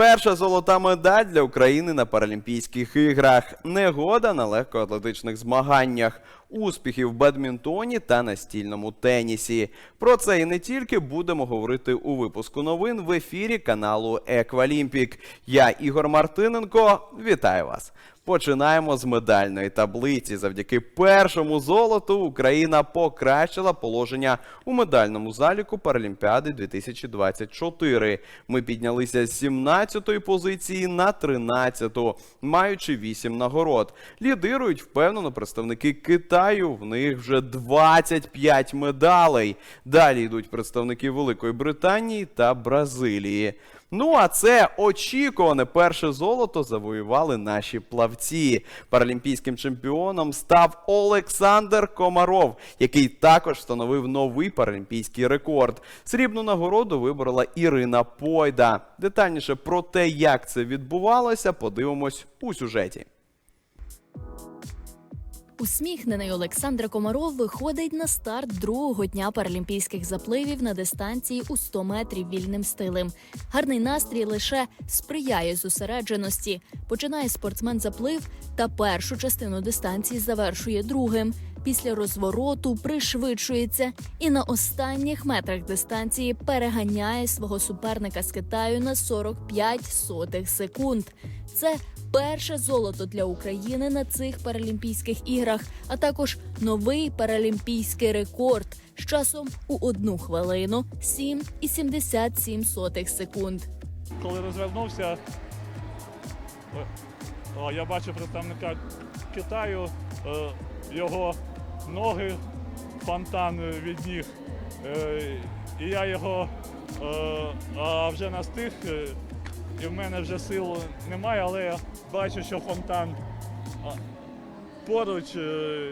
Перша золота медаль для України на Паралімпійських іграх. Негода на легкоатлетичних змаганнях, успіхи в бадмінтоні та настільному тенісі. Про це і не тільки будемо говорити у випуску новин в ефірі каналу Еквалімпік. Я Ігор Мартиненко. Вітаю вас. Починаємо з медальної таблиці. Завдяки першому золоту Україна покращила положення у медальному заліку Паралімпіади 2024. Ми піднялися з 17-ї позиції на 13-ту, маючи 8 нагород. Лідирують впевнено представники Китаю. В них вже 25 медалей. Далі йдуть представники Великої Британії та Бразилії. Ну а це очікуване перше золото завоювали наші плавці. Паралімпійським чемпіоном став Олександр Комаров, який також встановив новий паралімпійський рекорд. Срібну нагороду виборола Ірина Пойда. Детальніше про те, як це відбувалося, подивимось у сюжеті. Усміхнений Олександр Комаров виходить на старт другого дня паралімпійських запливів на дистанції у 100 метрів вільним стилем. Гарний настрій лише сприяє зосередженості. Починає спортсмен заплив та першу частину дистанції завершує другим. Після розвороту пришвидшується і на останніх метрах дистанції переганяє свого суперника з Китаю на 45 сотих секунд. Це перше золото для України на цих паралімпійських іграх, а також новий паралімпійський рекорд з часом у одну хвилину 7,77 секунд. коли розвернувся, о, я бачив представника Китаю, е, його ноги, фонтан від ніг. Е, І я його е, а вже настиг, е, і в мене вже сил немає, але я бачу, що фонтан поруч, е,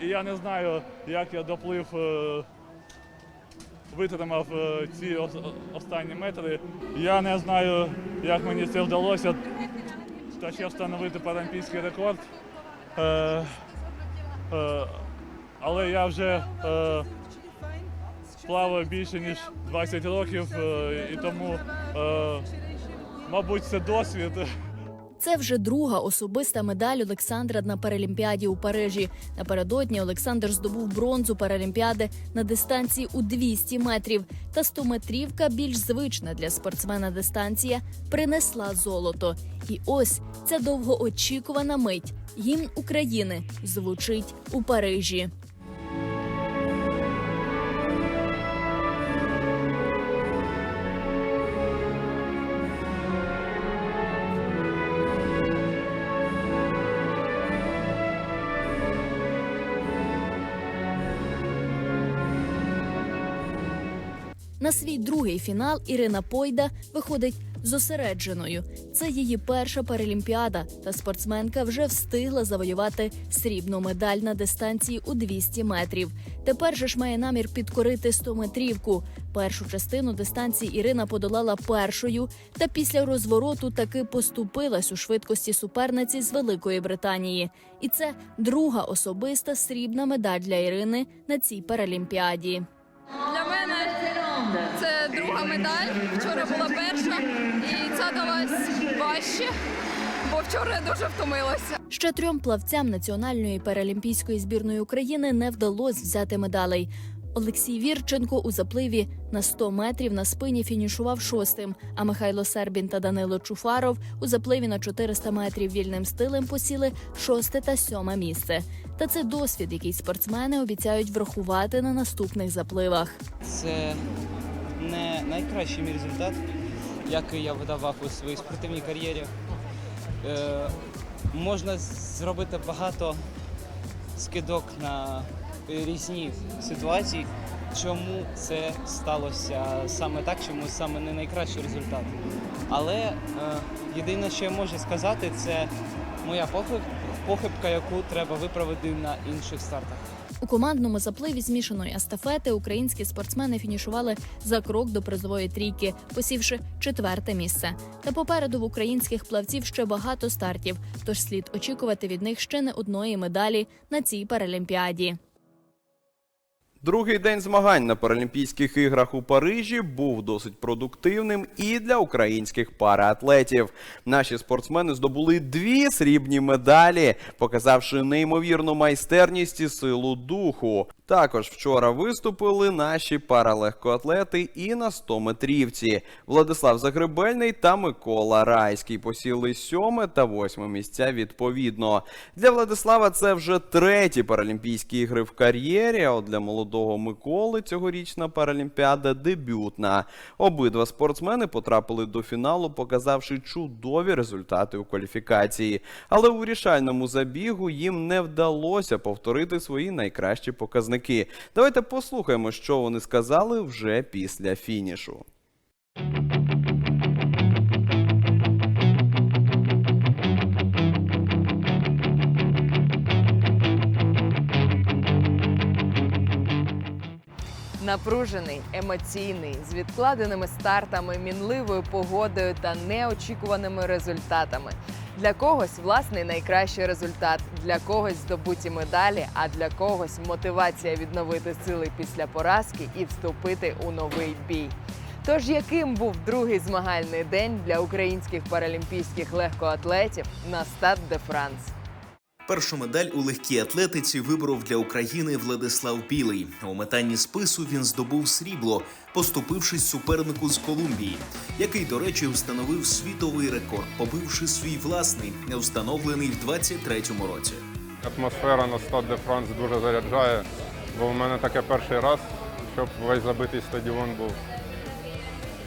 і я не знаю, як я доплив. е, витримав е, ці останні метри. Я не знаю, як мені це вдалося. Та ще встановити паралімпійський рекорд. Але я вже е, плаваю більше ніж 20 років, і тому, мабуть, це досвід. Це вже друга особиста медаль Олександра на Паралімпіаді у Парижі. Напередодні Олександр здобув бронзу Паралімпіади на дистанції у 200 метрів. Та 100-метрівка, більш звична для спортсмена дистанція, принесла золото. І ось ця довгоочікувана мить. Гімн України звучить у Парижі. Другий фінал Ірина Пойда виходить зосередженою. Це її перша паралімпіада, та спортсменка вже встигла завоювати срібну медаль на дистанції у 200 метрів. Тепер же ж має намір підкорити 100-метрівку. Першу частину дистанції Ірина подолала першою, та після розвороту таки поступилась у швидкості суперниці з Великої Британії. І це друга особиста срібна медаль для Ірини на цій паралімпіаді. Для мене друга медаль. Вчора була перша, і ця далась важче, бо вчора я дуже втомилася. Ще трьом плавцям національної паралімпійської збірної України не вдалося взяти медалей. Олексій Вірченко у запливі на 100 метрів на спині фінішував шостим. А Михайло Сербін та Данило Чуфаров у запливі на 400 метрів вільним стилем посіли шосте та сьоме місце. Та це досвід, який спортсмени обіцяють врахувати на наступних запливах. Це не найкращий мій результат, який я видавав у своїй спортивній кар'єрі. Е, можна зробити багато скидок на різні ситуації. Чому це сталося саме так, чому саме не найкращий результат. Але е, єдине, що я можу сказати, це моя похиб- похибка, яку треба виправити на інших стартах. У командному запливі змішаної естафети українські спортсмени фінішували за крок до призової трійки, посівши четверте місце. Та попереду в українських плавців ще багато стартів, тож слід очікувати від них ще не одної медалі на цій паралімпіаді. Другий день змагань на Паралімпійських іграх у Парижі був досить продуктивним і для українських параатлетів. Наші спортсмени здобули дві срібні медалі, показавши неймовірну майстерність і силу духу. Також вчора виступили наші паралегкоатлети і на 100 метрівці. Владислав Загребельний та Микола Райський посіли сьоме та восьме місця відповідно. Для Владислава це вже треті Паралімпійські ігри в кар'єрі. А от для молодого Миколи цьогорічна Паралімпіада дебютна. Обидва спортсмени потрапили до фіналу, показавши чудові результати у кваліфікації. Але у вирішальному забігу їм не вдалося повторити свої найкращі показники. Давайте послухаємо, що вони сказали вже після фінішу. Напружений, емоційний, з відкладеними стартами, мінливою погодою та неочікуваними результатами. Для когось власний найкращий результат, для когось здобуті медалі, а для когось мотивація відновити сили після поразки і вступити у новий бій. Тож яким був другий змагальний день для українських паралімпійських легкоатлетів на Стад де Франс? Першу медаль у легкій атлетиці виборов для України Владислав Білий. У метанні спису він здобув срібло, поступившись супернику з Колумбії, який, до речі, встановив світовий рекорд, побивши свій власний, не встановлений в 23-му році. Атмосфера на Стад де Франс дуже заряджає, бо в мене таке перший раз, щоб весь забитий стадіон був.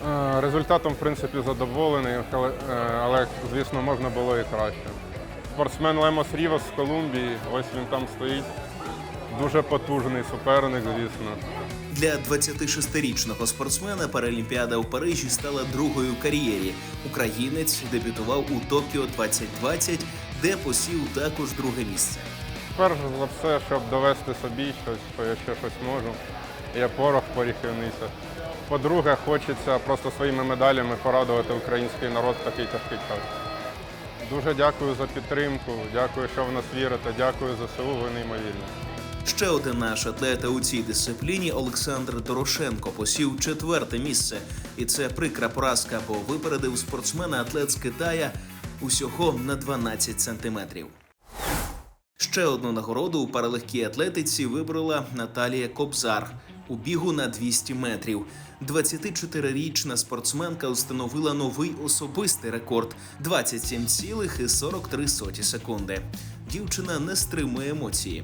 Е, Результатом, в принципі, задоволений, е, але, звісно, можна було і краще. Спортсмен Лемос Рівас з Колумбії, ось він там стоїть. Дуже потужний суперник, звісно. Для 26-річного спортсмена Паралімпіада у Парижі стала другою в кар'єрі. Українець дебютував у Токіо 2020, де посів також друге місце. Перш за все, щоб довести собі щось, що я ще щось можу. Я порох в. По-друге, хочеться просто своїми медалями порадувати український народ в такий тяжкий час. Дуже дякую за підтримку, дякую, що в нас вірите, дякую ЗСУ, ви неймовірні. Ще один наш атлета у цій дисципліні Олександр Дорошенко посів четверте місце, і це прикра поразка, бо випередив спортсмена атлет з Китая усього на 12 сантиметрів. Ще одну нагороду у паралегкій атлетиці вибрала Наталія Кобзар у бігу на 200 метрів. 24-річна спортсменка установила новий особистий рекорд 27,43 секунди. Дівчина не стримує емоції.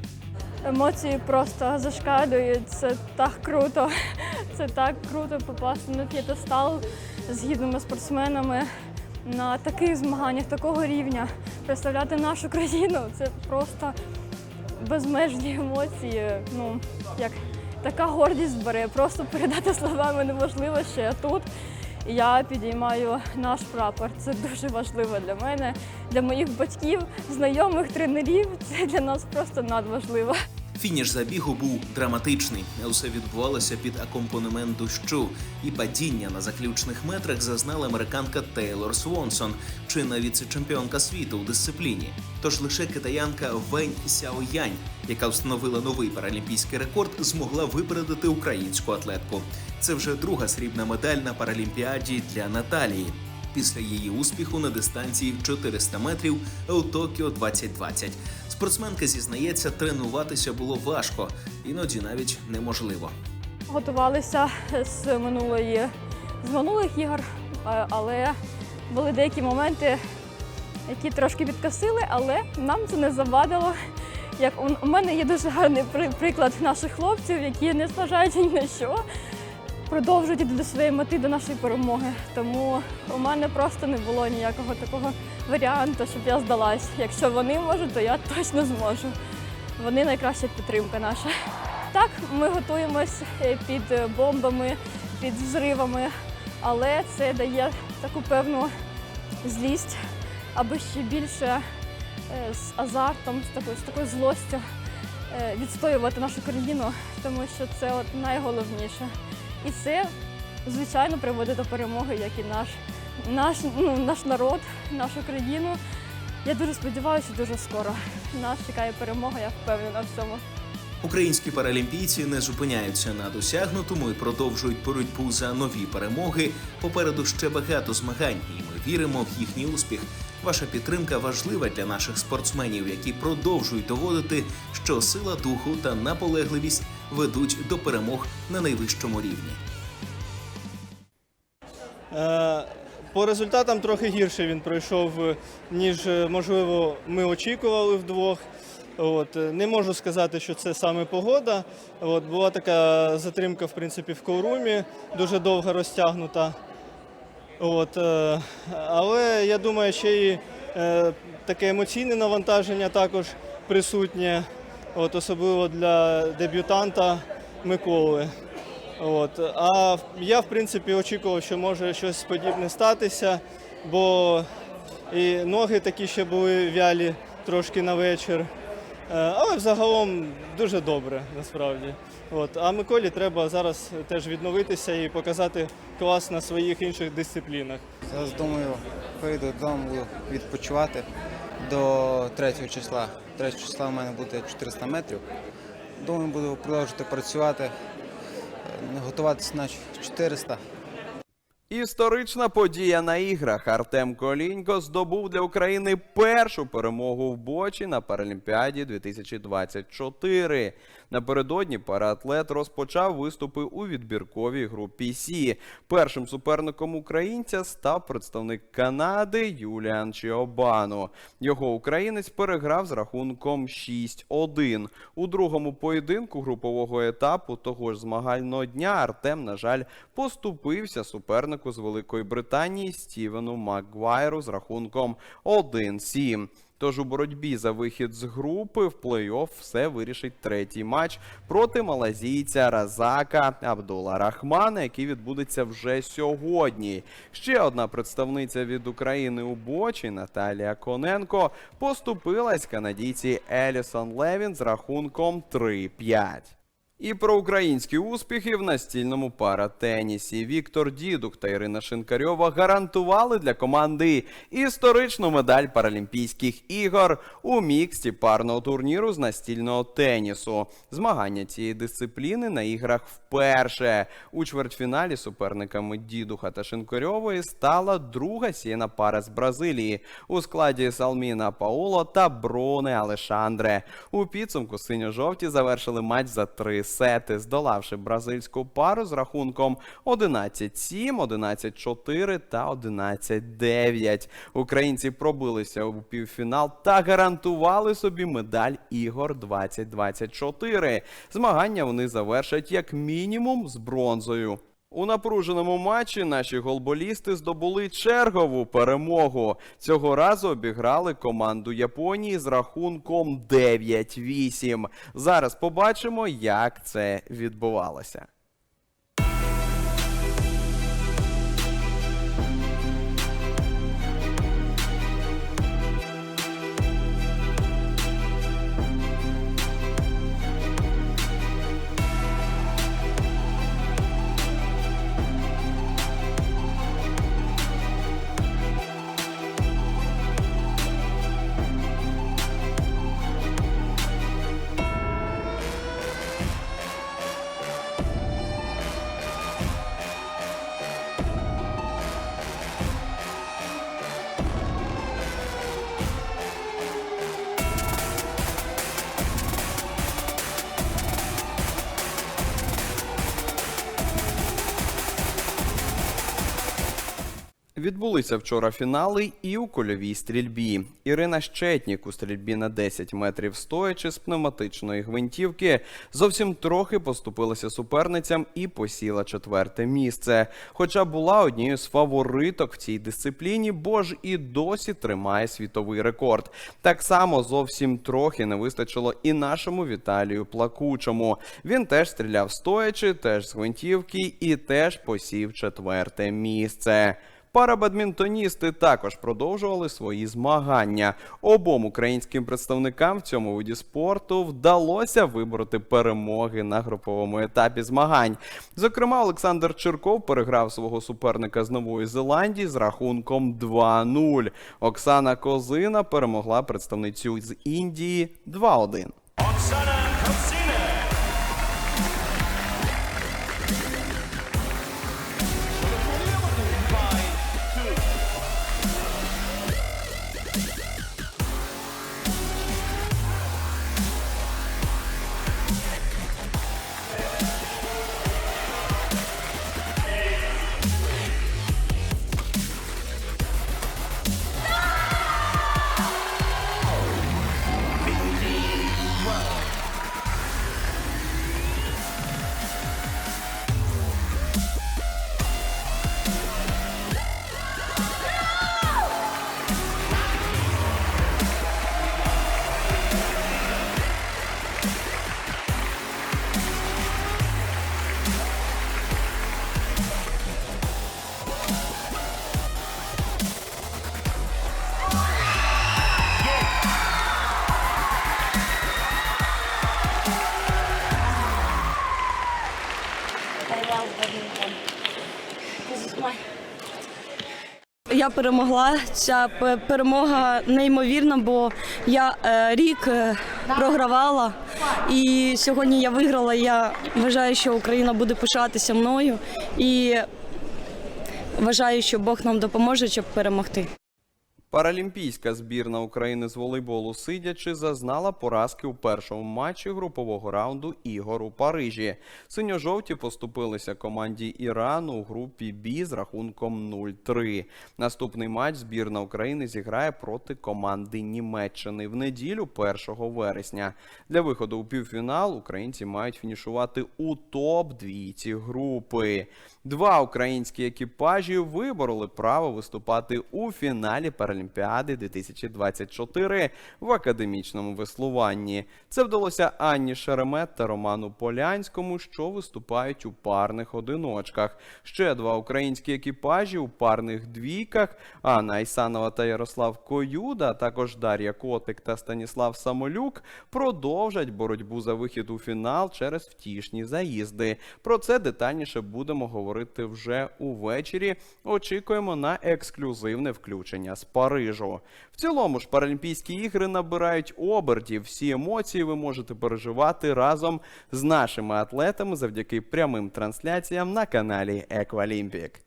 Емоції просто зашкалюють. Це так круто. Це так круто попасти на п'єдестал з гідними спортсменами на таких змаганнях, такого рівня. Представляти нашу країну це просто безмежні емоції. Ну, як така гордість бере. Просто передати словами неможливо, що я тут. Я підіймаю наш прапор. Це дуже важливо для мене, для моїх батьків, знайомих, тренерів. Це для нас просто надважливо. Фініш забігу був драматичний. Усе відбувалося під акомпанемент дощу, і падіння на заключних метрах зазнала американка Тейлор Свонсон, чинна віце-чемпіонка світу у дисципліні. Тож лише китаянка Вень Сяоянь, яка встановила новий паралімпійський рекорд, змогла випередити українську атлетку. Це вже друга срібна медаль на паралімпіаді для Наталії. Після її успіху на дистанції в 400 метрів у Токіо 2020. Спортсменка зізнається, тренуватися було важко, іноді навіть неможливо. Готувалися з минулої з минулих ігор, але були деякі моменти, які трошки підкосили, але нам це не завадило. Як у- мене є дуже гарний приклад наших хлопців, які не зважаючи ні на що, продовжують іти до своєї мети, до нашої перемоги. Тому у мене просто не було ніякого такого варіанту, щоб я здалась. Якщо вони можуть, то я точно зможу. Вони найкраща підтримка наша. Так, ми готуємось е, під бомбами, під взривами, але це дає таку певну злість, аби ще більше е, з азартом, з такою, з такою злостю е, відстоювати нашу країну, тому що це от найголовніше. І це, звичайно, приводить до перемоги, як і наш, наш, ну, наш народ, нашу країну. Я дуже сподіваюся, дуже скоро нас чекає перемога, я впевнена в цьому. Українські паралімпійці не зупиняються на досягнутому і продовжують боротьбу за нові перемоги. Попереду ще багато змагань, і ми віримо в їхній успіх. Ваша підтримка важлива для наших спортсменів, які продовжують доводити, що сила духу та наполегливість ведуть до перемог на найвищому рівні. Е, По результатам трохи гірше він пройшов, е, ніж е, можливо ми очікували вдвох. От не можу сказати, що це саме погода. От була така затримка, в принципі, в коурумі, дуже довго розтягнута. От, але я думаю, ще е, таке емоційне навантаження також присутнє, от, особливо для дебютанта Миколи. От. А я, в принципі, очікував, що може щось подібне статися, бо і ноги такі ще були вялі трошки на вечір. Е, Але взагалом дуже добре, насправді. От. А Миколі треба зараз теж відновитися і показати клас на своїх інших дисциплінах. Зараз думаю, прийду додому, відпочивати до 3 числа. 3 числа в мене буде 400 метрів. Думаю, буду продовжувати працювати, е, готуватися на 400. Історична подія на іграх. Артем Колінько здобув для України першу перемогу в бочі на Паралімпіаді 2024. Напередодні параатлет розпочав виступи у відбірковій групі Сі. Першим суперником українця став представник Канади Юліан Чіобану. Його українець переграв з рахунком 6-1. У другому поєдинку групового етапу того ж змагального дня Артем, на жаль, поступився супернику з Великої Британії Стівену Макгвайру з рахунком 1-7. Тож у боротьбі за вихід з групи в плей-офф все вирішить третій матч проти малазійця Разака Абдула Рахмана, який відбудеться вже сьогодні. Ще одна представниця від України у бочі Наталія Коненко поступилась канадійці Елісон Левін з рахунком 3-5. І про українські успіхи в настільному паратенісі. Віктор Дідук та Ірина Шинкарьова гарантували для команди історичну медаль Паралімпійських ігор у міксті парного турніру з настільного тенісу. Змагання цієї дисципліни на іграх вперше. У чвертьфіналі суперниками Дідуха та Шинкарьової стала друга сіяна пара з Бразилії у складі Салміна Пауло та Броне Алешандре. У підсумку синьо-жовті завершили матч за три сети, здолавши бразильську пару з рахунком 11-7, 11-4 та 11-9. Українці пробилися у півфінал та гарантували собі медаль ігор 2024. Змагання вони завершать як мінімум з бронзою. У напруженому матчі наші голболісти здобули чергову перемогу. Цього разу обіграли команду Японії з рахунком 9-8. Зараз побачимо, як це відбувалося. Відбулися вчора фінали і у кольовій стрільбі. Ірина Щетнік у стрільбі на 10 метрів стоячи з пневматичної гвинтівки зовсім трохи поступилася суперницям і посіла четверте місце. Хоча була однією з фавориток в цій дисципліні, бо ж і досі тримає світовий рекорд. Так само зовсім трохи не вистачило і нашому Віталію Плакучому. Він теж стріляв стоячи, теж з гвинтівки і теж посів четверте місце. Парабадмінтоністи також продовжували свої змагання. Обом українським представникам в цьому виді спорту вдалося вибороти перемоги на груповому етапі змагань. Зокрема, Олександр Чирков переграв свого суперника з Нової Зеландії з рахунком 2-0. Оксана Козина перемогла представницю з Індії 2-1. Oksana Kosina. Перемогла. Ця перемога неймовірна, бо я е, рік е, програвала, і сьогодні я виграла. Я вважаю, що Україна буде пишатися мною і вважаю, що Бог нам допоможе, щоб перемогти. Паралімпійська збірна України з волейболу сидячи зазнала поразки у першому матчі групового раунду ігор у Парижі. Синьо-жовті поступилися команді Ірану у групі Бі з рахунком 0-3. Наступний матч збірна України зіграє проти команди Німеччини в неділю 1 вересня. Для виходу у півфінал українці мають фінішувати у топ двійці групи. Два українські екіпажі вибороли право виступати у фіналі Паралімпіади 2024 в академічному веслуванні. Це вдалося Анні Шеремет та Роману Полянському, що виступають у парних одиночках. Ще два українські екіпажі у парних двійках Анна Айсанова та Ярослав Коюда, а також Дар'я Котик та Станіслав Самолюк продовжать боротьбу за вихід у фінал через втішні заїзди. Про це детальніше будемо говорити вже увечері. Очікуємо на ексклюзивне включення з Парижу. В цілому ж Паралімпійські ігри набирають обертів. Всі емоції ви можете переживати разом з нашими атлетами завдяки прямим трансляціям на каналі Еквалімпік.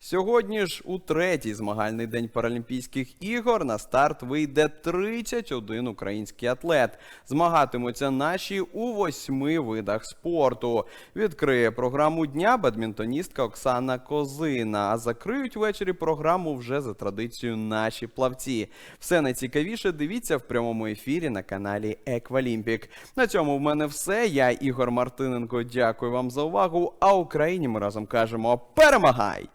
Сьогодні ж у третій змагальний день Паралімпійських ігор на старт вийде 31 український атлет. Змагатимуться наші у восьми видах спорту. Відкриє програму дня бадмінтоністка Оксана Козина. А закриють ввечері програму вже за традицією наші плавці. Все найцікавіше дивіться в прямому ефірі на каналі Еквалімпік. На цьому в мене все. Я Ігор Мартиненко. Дякую вам за увагу. А Україні ми разом кажемо перемагай!